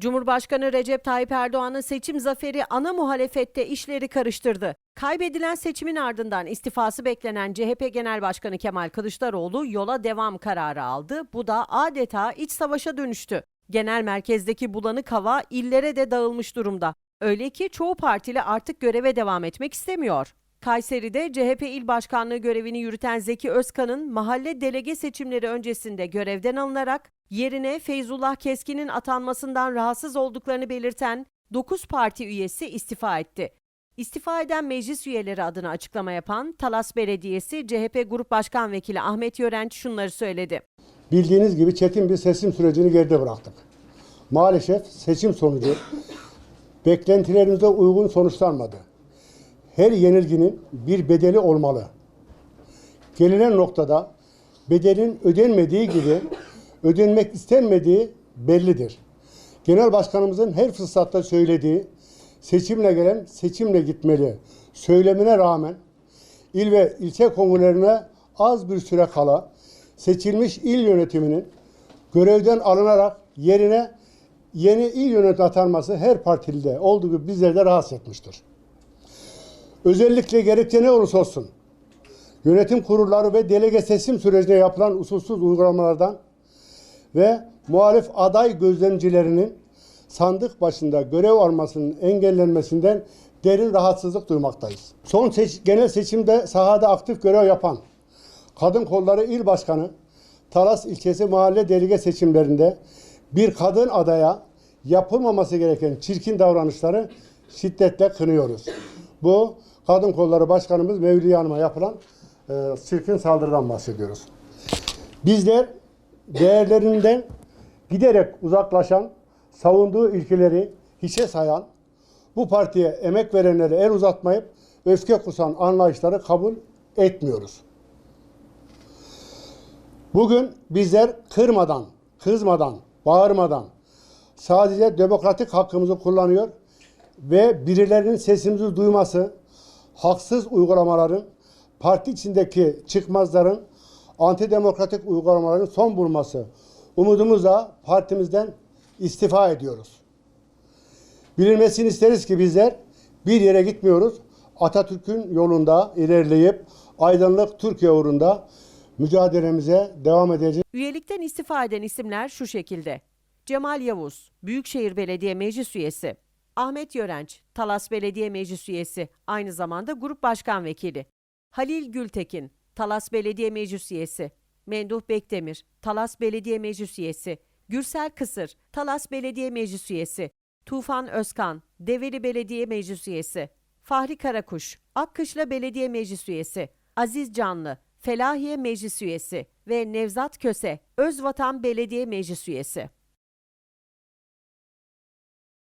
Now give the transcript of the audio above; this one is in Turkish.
Cumhurbaşkanı Recep Tayyip Erdoğan'ın seçim zaferi ana muhalefette işleri karıştırdı. Kaybedilen seçimin ardından istifası beklenen CHP Genel Başkanı Kemal Kılıçdaroğlu yola devam kararı aldı. Bu da adeta iç savaşa dönüştü. Genel merkezdeki bulanık hava illere de dağılmış durumda. Öyle ki çoğu partili artık göreve devam etmek istemiyor. Kayseri'de CHP il başkanlığı görevini yürüten Zeki Özkan'ın mahalle delege seçimleri öncesinde görevden alınarak yerine Feyzullah Keskin'in atanmasından rahatsız olduklarını belirten 9 parti üyesi istifa etti. İstifa eden meclis üyeleri adına açıklama yapan Talas Belediyesi CHP Grup Başkan Vekili Ahmet Yörenç şunları söyledi. Bildiğiniz gibi çetin bir seçim sürecini geride bıraktık. Maalesef seçim sonucu beklentilerimize uygun sonuçlanmadı. Her yenilginin bir bedeli olmalı. Gelinen noktada bedelin ödenmediği gibi ödenmek istenmediği bellidir. Genel Başkanımızın her fırsatta söylediği seçimle gelen seçimle gitmeli söylemine rağmen il ve ilçe kongrelerine az bir süre kala seçilmiş il yönetiminin görevden alınarak yerine yeni il yönetim atanması her partilide olduğu gibi bizleri de rahatsız etmiştir. Özellikle gerekçe ne olursa olsun yönetim kurulları ve delege seçim sürecinde yapılan usulsüz uygulamalardan ve muhalif aday gözlemcilerinin sandık başında görev almasının engellenmesinden derin rahatsızlık duymaktayız. Son seç- genel seçimde sahada aktif görev yapan Kadın Kolları İl Başkanı Talas ilçesi mahalle delege seçimlerinde bir kadın adaya yapılmaması gereken çirkin davranışları şiddetle kınıyoruz. Bu Kadın Kolları Başkanımız Mevliye Hanım'a yapılan e, çirkin saldırıdan bahsediyoruz. Bizler değerlerinden giderek uzaklaşan, savunduğu ilkeleri hiçe sayan, bu partiye emek verenlere el uzatmayıp öfke kusan anlayışları kabul etmiyoruz. Bugün bizler kırmadan, kızmadan, bağırmadan sadece demokratik hakkımızı kullanıyor ve birilerinin sesimizi duyması, haksız uygulamaların, parti içindeki çıkmazların, antidemokratik uygulamaların son bulması umudumuzla partimizden istifa ediyoruz. Bilinmesini isteriz ki bizler bir yere gitmiyoruz. Atatürk'ün yolunda ilerleyip aydınlık Türkiye uğrunda mücadelemize devam edeceğiz. Üyelikten istifa eden isimler şu şekilde. Cemal Yavuz, Büyükşehir Belediye Meclis Üyesi. Ahmet Yörenç, Talas Belediye Meclis Üyesi, aynı zamanda Grup Başkan Vekili. Halil Gültekin, Talas Belediye Meclis Üyesi. Menduh Bekdemir, Talas Belediye Meclis Üyesi. Gürsel Kısır, Talas Belediye Meclis Üyesi. Tufan Özkan, Develi Belediye Meclis Üyesi. Fahri Karakuş, Akkışla Belediye Meclis Üyesi. Aziz Canlı, Felahiye Meclis Üyesi ve Nevzat Köse, Özvatan Belediye Meclis Üyesi.